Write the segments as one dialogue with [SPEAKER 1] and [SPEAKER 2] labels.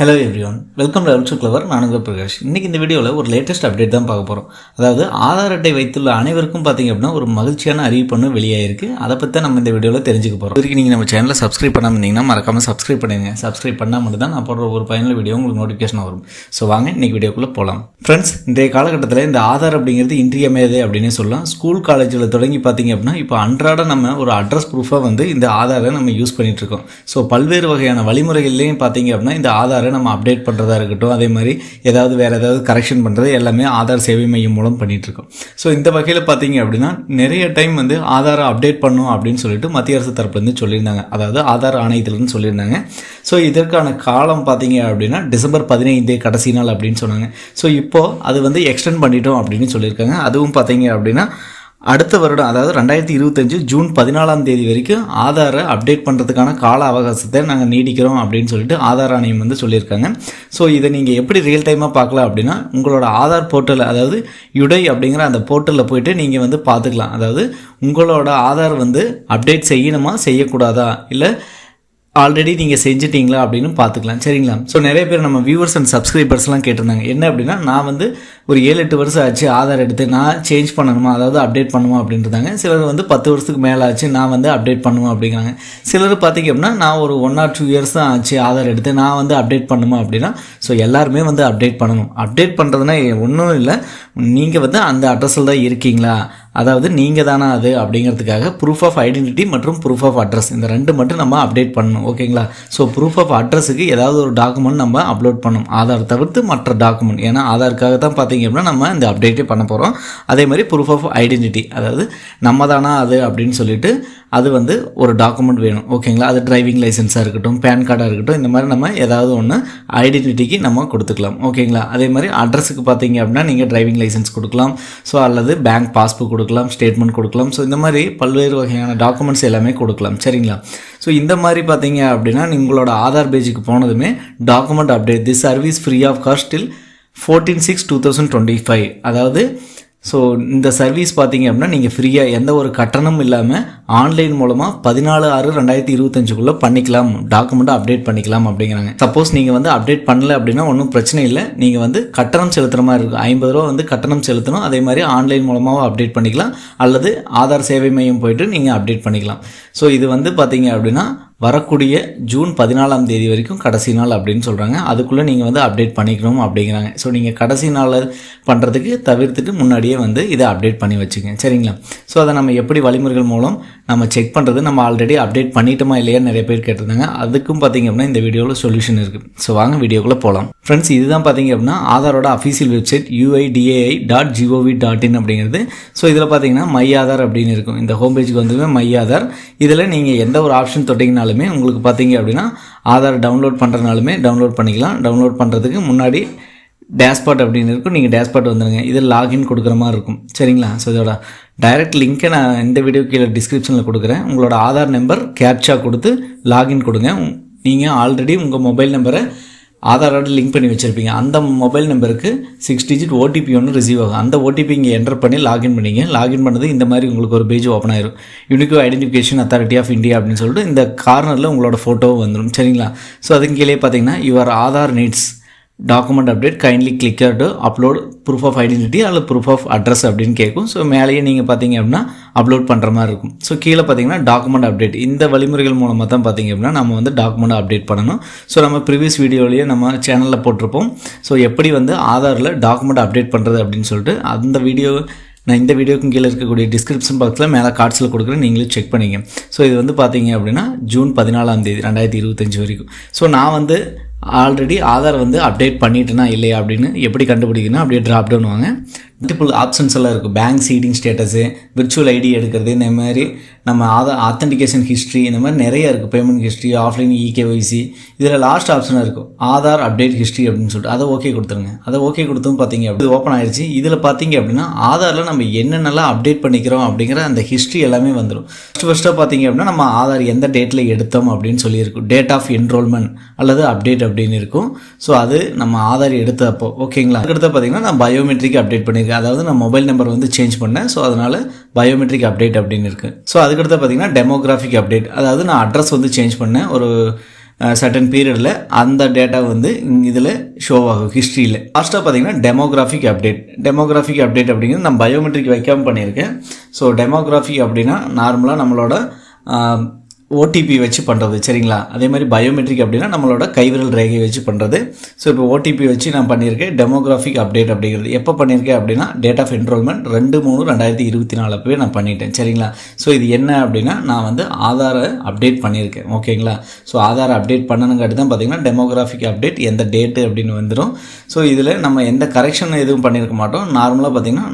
[SPEAKER 1] Hello everyone welcome to அல்சு clever நானுங்க பிரகாஷ். இன்றைக்கி இந்த வீடியோவில் ஒரு லேட்டஸ்ட் அப்டேட் தான் பார்க்க போகிறோம் அதாவது ஆதார் அட்டை வைத்துள்ள அனைவருக்கும் பார்த்தீங்க அப்படின்னா ஒரு மகிழ்ச்சியான அறிவிப்பு வெளியாயிருக்கு. அதை பற்றி தான் நம்ம இந்த வீடியோவில் தெரிஞ்சுக்க போகிறோம் இதுக்கு நீங்கள் நம்ம சேனலை சப்ஸ்கிரைப் பண்ணாமல் இருந்தீங்கன்னா மறக்காமல் சப்ஸ்கிரைப் பண்ணிடுங்க. சப்ஸ்கிரைப் பண்ணால் மட்டும் தான் நான் போடுற ஒரு பயனுள்ள வீடியோ உங்களுக்கு நோட்டிஃபிகேஷன் வரும். ஸோ வாங்க இன்றைக்கி வீடியோக்குள்ளே போகலாம் ஃப்ரெண்ட்ஸ் இன்றைய காலகட்டத்தில் இந்த ஆதார் அப்படிங்கிறது இன்றியமையாது அப்படின்னு சொல்லலாம். ஸ்கூல் காலேஜில் தொடங்கி பார்த்தீங்க அப்படின்னா இப்போ அன்றாட நம்ம ஒரு அட்ரஸ் ப்ரூஃபாக வந்து இந்த ஆதாரை நம்ம யூஸ் பண்ணிகிட்ருக்கோம் இருக்கோம். ஸோ பல்வேறு வகையான வழிமுறைகள்லேயும் பார்த்தீங்க அப்படின்னா இந்த ஆதாரை நம்ம அப்டேட் பண்ணுறதா இருக்கட்டும் அதே மாதிரி ஏதாவது வேறு ஏதாவது கரெக்ஷன் பண்ணுறது எல்லாமே ஆதார் சேவை மையம் மூலம் பண்ணிகிட்ருக்கோம் ஸோ இந்த வகையில் பார்த்தீங்க அப்படின்னா நிறைய டைம் வந்து ஆதாரை அப்டேட் பண்ணும் அப்படின்னு சொல்லிட்டு மத்திய அரசு தரப்புலேருந்து சொல்லியிருந்தாங்க. அதாவது ஆதார் ஆணையத்திலேருந்து சொல்லியிருந்தாங்க. ஸோ இதற்கான காலம் பார்த்தீங்க அப்படின்னா டிசம்பர் பதினைந்தே கடைசி நாள் அப்படின்னு சொன்னாங்க. ஸோ இப்போது அது வந்து எக்ஸ்டெண்ட் பண்ணிட்டோம் அப்படின்னு சொல்லியிருக்காங்க. அதுவும் பார்த்தீங்க அப்படின்னா அடுத்த வருடம் அதாவது ரெண்டாயிரத்தி இருபத்தஞ்சு ஜூன் பதினாலாம் தேதி வரைக்கும் ஆதாரை அப்டேட் பண்ணுறதுக்கான கால அவகாசத்தை நாங்கள் நீடிக்கிறோம் அப்படின்னு சொல்லிட்டு ஆதார் ஆணையம் வந்து சொல்லியிருக்காங்க. ஸோ இதை நீங்கள் எப்படி ரியல் டைமாக பார்க்கலாம் அப்படின்னா உங்களோட ஆதார் போர்ட்டல் அதாவது யுடை அப்படிங்கிற அந்த போர்ட்டலில் போயிட்டு நீங்கள் வந்து பார்த்துக்கலாம். அதாவது உங்களோட ஆதார் வந்து அப்டேட் செய்யணுமா செய்யக்கூடாதா? இல்லை ஆல்ரெடி நீங்கள் செஞ்சிட்டீங்களா அப்படின்னு பார்த்துக்கலாம். சரிங்களா? ஸோ நிறைய பேர் நம்ம வியூவர்ஸ் அண்ட் சப்ஸ்கிரைபர்ஸ்லாம் கேட்டிருந்தாங்க. என்ன அப்படின்னா நான் வந்து ஒரு ஏழு எட்டு வருஷம் ஆச்சு ஆதார் எடுத்து நான் சேஞ்ச் பண்ணணுமா? அதாவது அப்டேட் பண்ணுமா? அப்படின்றதாங்க சிலர் வந்து பத்து வருஷத்துக்கு மேலே ஆச்சு நான் வந்து அப்டேட் பண்ணுமா? அப்படிங்கிறாங்க. சிலர் பார்த்தீங்க அப்படின்னா நான் ஒரு ஒன் ஆர் டூ இயர்ஸ் தான் ஆச்சு ஆதார் எடுத்து நான் வந்து அப்டேட் பண்ணுமா? அப்படின்னா ஸோ எல்லாருமே வந்து அப்டேட் பண்ணணும். அப்டேட் பண்ணுறதுனா ஒன்றும் இல்லை. நீங்கள் வந்து அந்த அட்ரஸில் தான் இருக்கீங்களா? அதாவது நீங்கள் தானா அது அப்படிங்கிறதுக்காக ப்ரூஃப் ஆஃப் ஐடென்டிட்டி மற்றும் ப்ரூஃப் ஆஃப் அட்ரஸ் இந்த ரெண்டு மட்டும் நம்ம அப்டேட் பண்ணணும் ஓகேங்களா ஸோ ப்ரூஃப் ஆஃப் அட்ரஸுக்கு ஏதாவது ஒரு டாக்குமெண்ட் நம்ம அப்லோட் பண்ணணும். ஆதார் தவிர்த்து மற்ற டாக்குமெண்ட் ஏன்னா ஆதாருக்காக தான் பார்த்தீங்க அப்படின்னா நம்ம இந்த அப்டேட்டே பண்ண போகிறோம் அதே மாதிரி ப்ரூஃப் ஆஃப் ஐடென்டிட்டி அதாவது நம்ம தானா அது அப்படின்னு சொல்லிட்டு அது வந்து ஒரு டாக்குமெண்ட் வேணும். ஓகேங்களா அது டிரைவிங் லைசன்ஸாக இருக்கட்டும் பேன் கார்டாக இருக்கட்டும் இந்த மாதிரி நம்ம ஏதாவது ஒன்று ஐடென்டிட்டிக்கு நம்ம கொடுத்துக்கலாம். ஓகேங்களா அதே மாதிரி அட்ரஸுக்கு பார்த்தீங்க அப்படின்னா நீங்கள் டிரைவிங் லைசன்ஸ் கொடுக்கலாம். ஸோ அல்லது பேங்க் பாஸ்புக் கொடுக்கலாம் ஸ்டேட்மெண்ட் கொடுக்கலாம். ஸோ இந்த மாதிரி பல்வேறு வகையான டாக்குமெண்ட்ஸ் எல்லாமே கொடுக்கலாம். சரிங்களா? ஸோ இந்த மாதிரி பார்த்தீங்க அப்படின்னா உங்களோட ஆதார் பேஜுக்கு போனதுமே document update the service free of cost till fourteen six two thousand twenty five அதாவது ஸோ இந்த சர்வீஸ் பார்த்தீங்க அப்படின்னா நீங்கள் ஃப்ரீயாக எந்த ஒரு கட்டணமும் இல்லாமல் ஆன்லைன் மூலமாக பதினாலு ஆறு ரெண்டாயிரத்தி இருபத்தஞ்சுக்குள்ளே பண்ணிக்கலாம். டாக்குமெண்ட்டை அப்டேட் பண்ணிக்கலாம் அப்படிங்கிறாங்க. சப்போஸ் நீங்கள் வந்து அப்டேட் பண்ணல அப்படின்னா ஒன்றும் பிரச்சனை இல்லை. நீங்கள் வந்து கட்டணம் செலுத்துகிற மாதிரி இருக்கும். ஐம்பது ரூபா வந்து கட்டணம் செலுத்தணும். அதே மாதிரி ஆன்லைன் மூலமாகவும் அப்டேட் பண்ணிக்கலாம். அல்லது ஆதார் சேவை மையம் போயிட்டு நீங்கள் அப்டேட் பண்ணிக்கலாம். ஸோ இது வந்து பார்த்தீங்க அப்படின்னா வரக்கூடிய ஜூன் பதினாலாம் தேதி வரைக்கும் கடைசி நாள் அப்படின்னு சொல்கிறாங்க அதுக்குள்ளே நீங்கள் வந்து அப்டேட் பண்ணிக்கணும் அப்படிங்கிறாங்க. ஸோ நீங்கள் கடைசி நாள் பண்ணுறதுக்கு தவிர்த்துட்டு முன்னாடியே வந்து இதை அப்டேட் பண்ணி வச்சுங்க சரிங்களா? ஸோ அதை நம்ம எப்படி வழிமுறைகள் மூலம் நம்ம செக் பண்ணுறது நம்ம ஆல்ரெடி அப்டேட் பண்ணிட்டோமா இல்லையா நிறைய பேர் கேட்டிருந்தாங்க. அதுக்கும் பார்த்தீங்க அப்படின்னா இந்த வீடியோவில் சொல்யூஷன் இருக்குது ஸோ வாங்க வீடியோக்குள்ளே போகலாம் ஃப்ரெண்ட்ஸ் இதுதான் பார்த்தீங்க அப்படின்னா ஆதாரோட official website UIDAI dot gov dot in அப்படிங்கிறது. ஸோ இதில் பார்த்தீங்கன்னா மை ஆதார் அப்படின்னு இருக்கும். இந்த ஹோம் பேஜுக்கு வந்துமே மை ஆதார். இதில் நீங்கள் எந்த ஒரு ஆப்ஷன் தொட்டிங்கனாலும் உங்களுக்கு பார்த்தீங்க அப்படின்னா ஆதார் டவுன்லோட் பண்ணுறதுனாலுமே டவுன்லோட் பண்ணிக்கலாம். டவுன்லோட் பண்ணுறதுக்கு முன்னாடி டேஷ்பாட் அப்படின்னு இருக்கும். நீங்கள் டேஷ்பாட் வந்துடுங்க இது லாகின் கொடுக்குற மாதிரி இருக்கும். சரிங்களா? ஸோ இதோட டைரக்ட் லிங்க்கை நான் இந்த வீடியோ கீழே டிஸ்கிரிப்ஷனில் கொடுக்குறேன். உங்களோட ஆதார் நம்பர் கேப்சா கொடுத்து லாகின் கொடுங்க. நீங்கள் ஆல்ரெடி உங்கள் மொபைல் நம்பரை ஆதாரோட லிங்க் பண்ணி வச்சுருப்பீங்க. அந்த மொபைல் நம்பருக்கு சிக்ஸ் டிஜிட் ஓடிபி ஒன்று ரிசீவ் ஆகும். அந்த ஓடிபி இங்கே என்டர் பண்ணி லாகின் பண்ணிங்க. லாகின் பண்ணது இந்த மாதிரி உங்களுக்கு ஒரு பேஜ் ஓப்பன் ஆயிரும். Unique identification authority of India அப்படின்னு சொல்லிட்டு இந்த கார்னரில் உங்களோட ஃபோட்டோவும் வந்துடும் சரிங்களா? ஸோ அதுக்கு கீழே பார்த்தீங்கன்னா your Aadhaar needs document update kindly click to upload proof of identity அல்லது ப்ரூஃப் ஆஃப் அட்ரஸ் அப்படின்னு கேட்கும். ஸோ மேலேயே நீங்கள் பார்த்தீங்க அப்படின்னா அப்லோட் பண்ணுற மாதிரி இருக்கும். ஸோ கீழே பார்த்தீங்கன்னா டாக்குமெண்ட் அப்டேட் இந்த வழிமுறைகள் மூலமாக தான் பார்த்தீங்க அப்படின்னா நம்ம வந்து டாக்குமெண்ட் அப்டேட் பண்ணணும். ஸோ நம்ம ப்ரீவியஸ் வீடியோலேயே நம்ம சேனலில் போட்டிருப்போம். ஸோ எப்படி வந்து ஆதாரில் டாக்குமெண்ட் அப்டேட் பண்ணுறது அப்படின்னு சொல்லிட்டு அந்த வீடியோ நான் இந்த வீடியோக்கும் கீழே இருக்கக்கூடிய டிஸ்கிரிப்ஷன் பாக்ஸில் மேலே கார்ட்ஸில் கொடுக்குறேன். நீங்களும் செக் பண்ணிங்க ஸோ இது வந்து பார்த்தீங்க அப்படின்னா ஜூன் பதினாலாம் தேதி ரெண்டாயிரத்தி இருபத்தஞ்சி வரைக்கும். ஸோ நான் வந்து ஆல்ரெடி ஆதார் வந்து அப்டேட் பண்ணிட்டுனா இல்லையா அப்படின்னு எப்படி கண்டுபிடிக்கணும் அப்படியே ட்ராப் டவுன் வாங்க. மல்டிபிள் ஆப்ஷன்ஸ் எல்லாம் இருக்குது bank seeding status virtual ID எடுக்கிறது இந்த மாதிரி நம்ம ஆதார் ஆத்தன்டிகேஷன் ஹிஸ்ட்ரி இந்த மாதிரி நிறைய இருக்குது பேமெண்ட் ஹிஸ்ட்ரி ஆஃப்லைன் இகேஒய்சி இதில் லாஸ்ட் ஆப்ஷனாக இருக்கும். ஆதார் அப்டேட் ஹிஸ்ட்ரி அப்படின்னு சொல்லிட்டு. அதை ஓகே கொடுத்துருங்க. அதை ஓகே கொடுத்தும் பார்த்தீங்க அப்படி ஓப்பன் ஆயிடுச்சு இதில் பார்த்தீங்க அப்படின்னா ஆதாரில் நம்ம என்னென்னலாம் அப்டேட் பண்ணிக்கிறோம் அப்படிங்கிற அந்த ஹிஸ்ட்ரி எல்லாமே வந்துடும் ஃபஸ்ட்டு ஃபஸ்ட்டாக பார்த்தீங்க அப்படின்னா நம்ம ஆதார் எந்த டேட்டில் எடுத்தோம் அப்படின்னு சொல்லியிருக்கும். டேட் ஆஃப் என்ரோல்மெண்ட் அல்லது அப்டேட் அப்படின்னு இருக்கும். ஸோ அது நம்ம ஆதார் எடுத்தப்போ ஓகேங்களா அதுக்கடுத்து பார்த்தீங்கன்னா நான் பயோமெட்ரிக் அப்டேட் பண்ணியிருக்கேன் அதாவது நான் மொபைல் நம்பர் வந்து சேஞ்ச் பண்ணேன். ஸோ அதனால் பயோமெட்ரிக் அப்டேட் அப்படின்னு இருக்குது ஸோ அதுக்கடுத்து பார்த்தீங்கன்னா டெமோகிராஃபிக் அப்டேட் அதாவது நான் அட்ரஸ் வந்து சேஞ்ச் பண்ணேன். ஒரு சர்டன் பீரியடில் அந்த டேட்டா வந்து இதில் ஷோ ஆகும் ஹிஸ்ட்ரியில் லாஸ்ட்டாக பார்த்தீங்கன்னா டெமோகிராஃபிக் அப்டேட் டெமோகிராஃபிக் அப்டேட் அப்படிங்கிறது நான் பயோமெட்ரிக் வைக்காமல் பண்ணியிருக்கேன். ஸோ டெமோகிராஃபிக் அப்படின்னா நார்மலாக நம்மளோட ஓடிபி வச்சு பண்ணுறது சரிங்களா? அதே மாதிரி பயோமெட்ரிக் அப்படின்னா நம்மளோட கைவிரல் ரேகை வச்சு பண்ணுறது ஸோ இப்போ ஓடிபி வச்சு நான் பண்ணியிருக்கேன் டெமோகிராஃபிக் அப்டேட் அப்படிங்கிறது. எப்போ பண்ணியிருக்கேன் அப்படின்னா டேட் ஆஃப் என்ரோல்மெண்ட் ரெண்டு மூணு ரெண்டாயிரத்தி இருபத்தி நாலு அப்பவே நான் பண்ணிட்டேன் சரிங்களா? ஸோ இது என்ன அப்படின்னா நான் வந்து ஆதாரை அப்டேட் பண்ணியிருக்கேன் ஓகேங்களா? ஸோ ஆதாரை அப்டேட் பண்ணணுங்காட்டி தான் பார்த்தீங்கன்னா டெமோகிராஃபிக் அப்டேட் எந்த டேட்டு அப்படின்னு வந்துடும் ஸோ இதில் நம்ம எந்த கரெக்ஷன் எதுவும் பண்ணியிருக்க மாட்டோம். நார்மலாக பார்த்தீங்கன்னா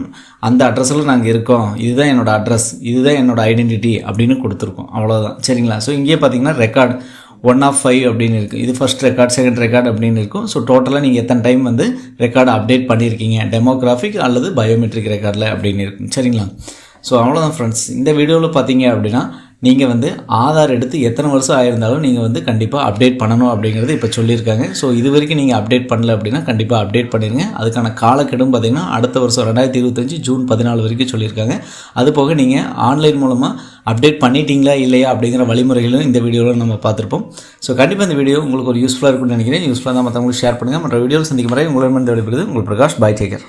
[SPEAKER 1] அந்த அட்ரஸில் நாங்கள் இருக்கோம். இதுதான் என்னோடய அட்ரஸ் இதுதான் என்னோடய ஐடென்டிட்டி அப்படின்னு கொடுத்துருக்கோம். அவ்வளோதான் சரிங்களா? ஸோ இங்கேயே பார்த்தீங்கன்னா ரெக்கார்ட் ஒன் ஆஃப் ஃபைவ் அப்படின்னு இருக்குது இது ஃபர்ஸ்ட் ரெக்கார்ட் செகண்ட் ரெக்கார்ட் அப்படின்னு இருக்கும். ஸோ டோட்டலாக நீங்கள் எத்தனை டைம் வந்து ரெக்கார்டு அப்டேட் பண்ணியிருக்கீங்க டெமோகிராஃபிக் அல்லது பயோமெட்ரிக் ரெக்கார்டில் அப்படின்னு இருக்கும் சரிங்களா? ஸோ அவ்வளோதான் ஃப்ரெண்ட்ஸ் இந்த வீடியோவில் பார்த்தீங்க அப்படின்னா நீங்கள் வந்து ஆதார் எடுத்து எத்தனை வருஷம் ஆயிருந்தாலும் நீங்கள் வந்து கண்டிப்பாக அப்டேட் பண்ணணும் அப்படிங்கிறது இப்போ சொல்லியிருக்காங்க. ஸோ இது வரைக்கும் நீங்கள் அப்டேட் பண்ணல அப்படின்னா கண்டிப்பாக அப்டேட் பண்ணிடுங்க அதுக்கான காலக்கெடும் பார்த்தீங்கன்னா அடுத்த வருஷம் ரெண்டாயிரத்தி இருபத்தஞ்சி ஜூன் பதினாலு வரைக்கும் சொல்லியிருக்காங்க. அது போக நீங்கள் ஆன்லைன் மூலமாக அப்டேட் பண்ணிட்டீங்களா இல்லையா அப்படிங்கிற வழிமுறைகளும் இந்த வீடியோவில் நம்ம பார்த்துருப்போம். ஸோ கண்டிப்பாக இந்த வீடியோ உங்களுக்கு ஒரு யூஸ்ஃபுல்லாக இருக்கும்னு நினைக்கிறேன். யூஸ்ஃபுல்லாக தான் மற்றவங்களுக்கு ஷேர் பண்ணுங்கள் மற்ற வீடியோவில் சந்திக்கும் வரை உங்களிடம் விடைபெறுவது உங்கள் பிரகாஷ் பாய் டேக்கர்